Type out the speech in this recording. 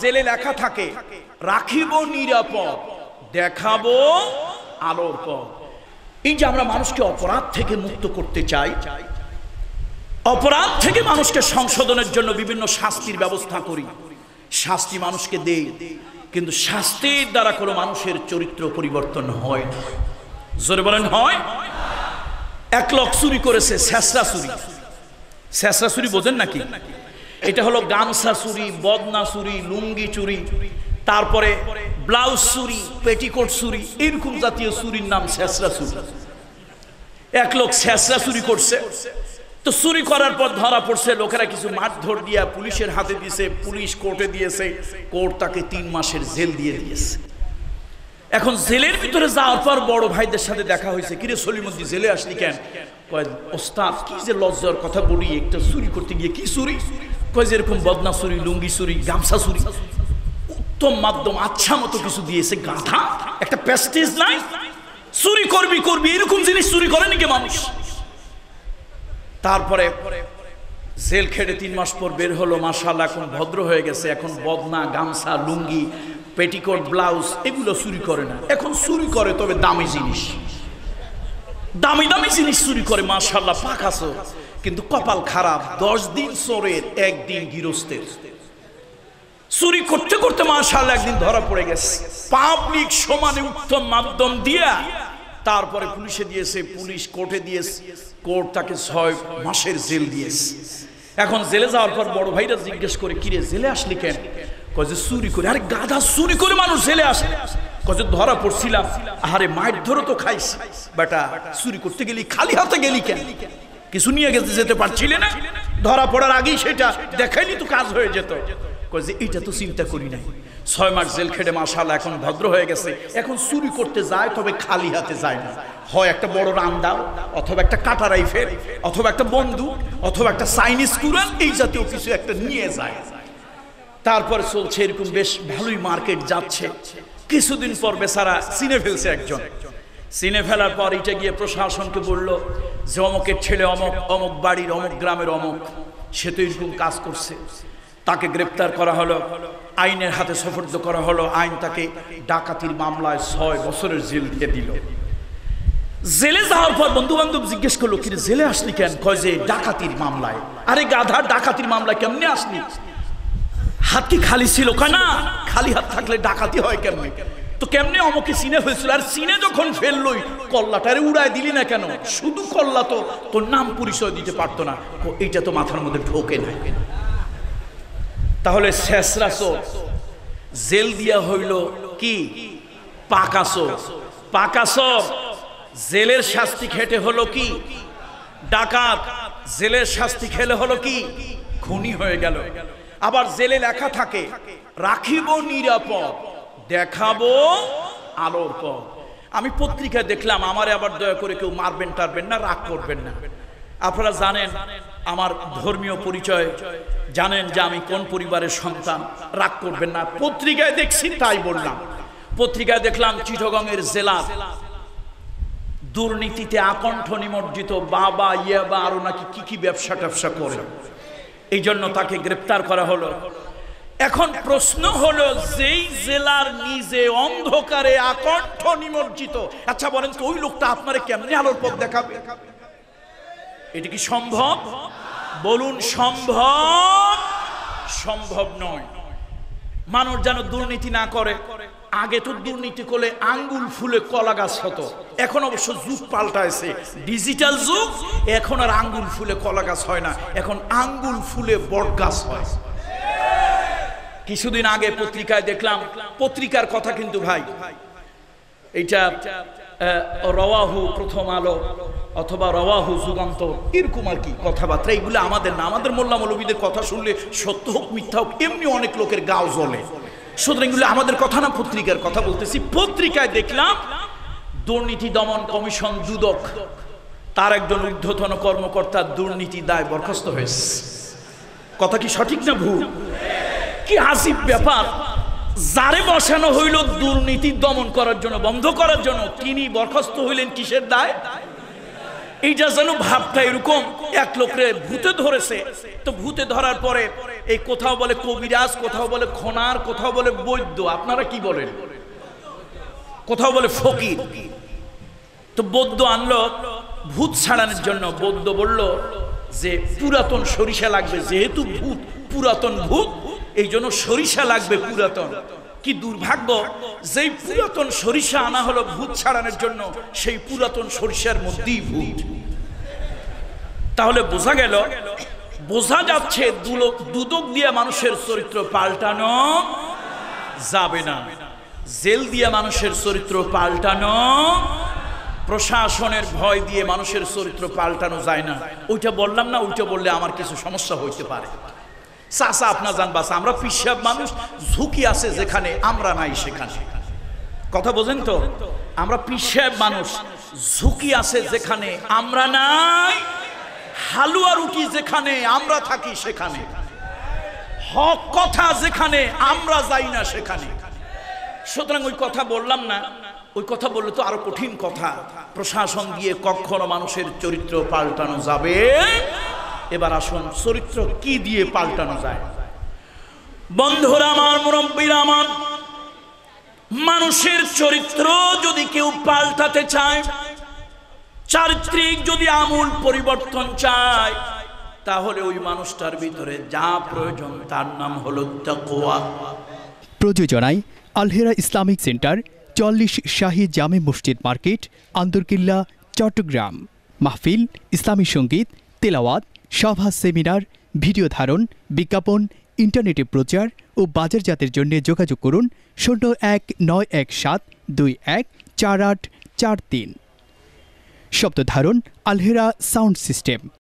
জেলে লেখা থাকে, রাখিব নিরাপদ, দেখাবো আলোর পথ। এই যে আমরা মানুষকে অপরাধ থেকে মুক্ত করতে চাই, অপরাধ থেকে মানুষকে সংশোধনের জন্য বিভিন্ন শাস্তির ব্যবস্থা করি। শাস্তি মানুষকে দেই, কিন্তু শাস্তির দ্বারা কোনো মানুষের চরিত্র পরিবর্তন হয় না। জোরে বলেন, হয়? এক লক চুরি করেছে, শেষরা চুরি। শেষরা চুরি বোঝেন নাকি? এটা হলো গামছা চুরি, বদনা চুরি, লুঙ্গি চুরি, তারপরে ব্লাউজ চুরি, পেটিকোট চুরি, এরকম জাতীয় চুরির নাম শেষরা চুরি। এক লোক শেষরা চুরি করছে, তো চুরি করার পর ধরা পড়ছে, লোকেরা কিছু মারধর দিয়া পুলিশের হাতে দিয়েছে, পুলিশ কোর্টে দিয়েছে, কোর্ট তাকে তিন মাসের জেল দিয়ে দিয়েছে। এখন জেলের ভিতরে যাওয়ার পর বড় ভাইদের সাথে দেখা হয়েছে, কিরে সলিমদ্দি জেলে আসলি কেন? কয়, ওস্তাদ, কি যে লজ্জার কথা বলি, একটা চুরি করতে গিয়ে কি চুরি? কয় যে এরকম বদনা চুরি লুঙ্গি চুরি গামছা চুরি উত্তম মাধ্যম আচ্ছা মতো কিছু দিয়েছে গাধা। একটা প্যাস্টেজ নাই। চুরি করবি করবি, এরকম জিনিস চুরি করে নাকি মানুষ? তারপরে জেল খেটে তিন মাস পর বের হলো মাসাল এখন ভদ্র হয়ে গেছে। এখন বদনা, গামছা, লুঙ্গি, পেটিকোট, ব্লাউজ, এগুলো চুরি করে না। এখন চুরি করে, তবে দামি জিনিস। দামি দামি জিনিস চুরি করে মাশাল্লাহ পাকাছো কিন্তু কপাল খারাপ, দশ দিন চোরের একদিন গৃহস্থের। চুরি করতে করতে মাশাল্লাহ একদিন ধরা পড়ে গেছে। পাবলিক সমানে উত্তম মাধ্যম দিয়া তারপরে পুলিশে দিয়েছে, পুলিশ কোর্টে দিয়েছে, কোর্ট তাকে ছয় মাসের জেল দিয়েছে। এখন জেলে যাওয়ার পর বড় ভাইরা জিজ্ঞেস করে, কিরে, জেলে আসলি কেন? কয়ে যে, চুরি করে। আরে, গাধা চুরি করে মানুষ জেলে আসে। যে ধরা পড়ছিলাম। আরে মায়ের ধরো তো খাইস। বেটা, চুরি করতে গেলি, খালি হাতে গেলি কেন? কিছু নিয়ে গেতে যেতে পারছিলে না? ধরা পড়ার আগেই সেটা দেখাইনি তো কাজ হয়ে যেত। যে, এইটা তো চিন্তা করি নাই। ছয় মাস জেল খেটে মাসাল এখন ভদ্র হয়ে গেছে। এখন চুরি করতে যায়, তবে খালি হাতে যায় না। হয় একটা বড় রান দাও অথবা একটা কাটা রাইফেল, অথবা একটা বন্দুক, অথবা একটা চাইনিজ কুরান এই জাতীয় কিছু একটা নিয়ে যায়। তারপরে চলছে এরকম বেশ ভালোই মার্কেট যাচ্ছে। কিছুদিন পর বেচারা চিনে ফেলছে একজন। চিনে ফেলার পর এটা গিয়ে প্রশাসনকে বলল, যে অমকের ছেলে অমক অমক বাড়ির, অমক গ্রামের অমক, সে তো এরকম কাজ করছে। তাকে গ্রেপ্তার করা হলো, আইনের হাতে সফর্দ করা হলো, আইন তাকে ডাকাতির মামলায় ছয় বছরের জেল দিয়ে দিল। জেলে যাওয়ার পর বন্ধু বান্ধব জিজ্ঞেস করল কিন্তু জেলে আসলি কেন? কয় যে, ডাকাতির মামলায়। আরে গাধা, ডাকাতির মামলায় কেমনে আসলি? হাত কি খালি ছিল? না খালি হাত থাকলে ডাকাতি হয় কেন তো কেমনে অমকে সিনে ফেলছিল? আর সিনে যখন ফেললই কল্লাটারে উড়ায় দিলি না কেন? শুধু কল্লা তো তোর নাম পরিচয় দিতে পারতো না। ও, এইটা তো মাথার মধ্যে ঢোকে না তাহলে শেষরা চোর জেল দিয়া হইল কি? পাকাসো। পাকাসো জেলের শাস্তি খেটে হলো কি? ডাকাত জেলের শাস্তি খেলে হলো কি? খুনি হয়ে গেল। আবার জেলে লেখা থাকে, রাখিব নিরাপদ, দেখাবো আলোর পথ। আমি পত্রিকায় দেখলাম, আমারে আবার দয়া করে কেউ মারবেন টারবেন না, রাগ করবেন না। আপনারা জানেন, আমার ধর্মীয় পরিচয়, জানেন যে আমি কোন পরিবারের সন্তান, রাগ করবেন না। পত্রিকায় দেখছি, তাই বললাম। পত্রিকায় দেখলাম চিঠগঙ্গের জেলা, দুর্নীতিতে আকণ্ঠ নিমজ্জিত বাবা ইয়াবা আরও নাকি কি কি ব্যবসা ট্যাবসা করে। এই জন্য তাকে গ্রেপ্তার করা হলো। এখন প্রশ্ন হলো, যেই জেলার নিজে অন্ধকারে আকণ্ঠ নিমজ্জিত আচ্ছা বলেন তো, ওই লোকটা আপনারে কেমনে আলোর পথ দেখাবে? এটা কি সম্ভব? বলুন, সম্ভব? সম্ভব নয়। মানুষ যেন দুর্নীতি না করে। আগে তো দুর্নীতি করলে আঙ্গুল ফুলে কলা গাছ হতো। এখন অবশ্য যুগ পাল্টাইছে। ডিজিটাল যুগ, এখন আর আঙ্গুল ফুলে কলা গাছ হয় না। এখন আঙ্গুল ফুলে বট গাছ হয়। কিছুদিন আগে পত্রিকায় দেখলাম, পত্রিকার কথা কিন্তু ভাই, এইটা রওয়াহু প্রথম আলো অথবা রওয়াহু যুগান্ত এরকম আর কি কথাবার্তা। এইগুলো আমাদের না, আমাদের মোল্লা মৌলবীদের কথা শুনলে সত্য হোক, মিথ্যা হোক, এমনি অনেক লোকের গাও জ্বলে। সুতরাং এগুলো আমাদের কথা না, পত্রিকার কথা বলতেছি। পত্রিকায় দেখলাম দুর্নীতি দমন কমিশন দুদক, তার একজন ঊর্ধ্বতন কর্মকর্তা দুর্নীতি দায় বরখাস্ত হয়েছে। কথা কি সঠিক না ভুল? কি আসিফ ব্যাপার? যারে বসানো হইল দুর্নীতি দমন করার জন্য, বন্ধ করার জন্য, তিনি বরখাস্ত হইলেন কিসের দায়? এইটা যেন ভাবটা এরকম, এক লোকরে ভূতে ধরেছে। তো ভূতে ধরার পরে এই কোথাও বলে কবিরাজ, কোথাও বলে খনার, কোথাও বলে বৈদ্য, আপনারা কি বলেন? কোথাও বলে ফকির। তো বৌদ্ধ আনলো, ভূত ছাড়ানোর জন্য বৌদ্ধ বলল যে পুরাতন সরিষা লাগবে, যেহেতু ভূত, পুরাতন ভূত, এই জন্য সরিষা লাগবে পুরাতন। কি দুর্ভাগ্য যেই পুরাতন সরিষা আনা হলো ভূত ছাড়ানোর জন্য, সেই পুরাতন সরিষার মধ্যেই ভূত। তাহলে বোঝা গেল বোঝা যাচ্ছে দুদক দিয়ে মানুষের চরিত্র পাল্টানো যাবে না। জেল দিয়ে মানুষের চরিত্র পাল্টানো, প্রশাসনের ভয় দিয়ে মানুষের চরিত্র পাল্টানো যায় না। ওইটা বললাম না ওইটা বললে আমার কিছু সমস্যা হইতে পারে। চাষা আপনার জান বাসা আমরা পিসাব মানুষ, ঝুঁকি আছে যেখানে, আমরা নাই সেখানে। কথা বোঝেন তো? আমরা পিসাব মানুষ, ঝুঁকি আছে যেখানে, আমরা নাই হালুয়া রুটি যেখানে, আমরা থাকি সেখানে। হক কথা যেখানে, আমরা যাই না সেখানে। সুতরাং ওই কথা বললাম না, ওই কথা বললে তো আরও কঠিন কথা। প্রশাসন দিয়ে কখনো মানুষের চরিত্র পাল্টানো যাবে? এবার আসুন, চরিত্র কি দিয়ে পাল্টানো যায়? বন্ধুরা আমার, মুরব্বীরা আমার, মানুষের চরিত্র যদি কেউ পাল্টাতে চায় চারিত্রিক যদি আমূল পরিবর্তন চায়, তাহলে ওই মানুষটার ভিতরে যা প্রয়োজন তার নাম হলো তাকওয়া। প্রযোজনায় আলহেরা ইসলামিক সেন্টার, চল্লিশ শাহী জামে মসজিদ মার্কেট, আন্দরকিল্লা, চট্টগ্রাম। মাহফিল, ইসলামী সংগীত, তেলাওয়াত, সভা, সেমিনার, ভিডিও ধারণ, বিজ্ঞাপন, ইন্টারনেটে প্রচার ও বাজারজাতের জন্য যোগাযোগ করুন শূন্য এক নয় এক সাত দুই এক চার আট চার তিন। শব্দ ধারণ আলহেরা সাউন্ড সিস্টেম।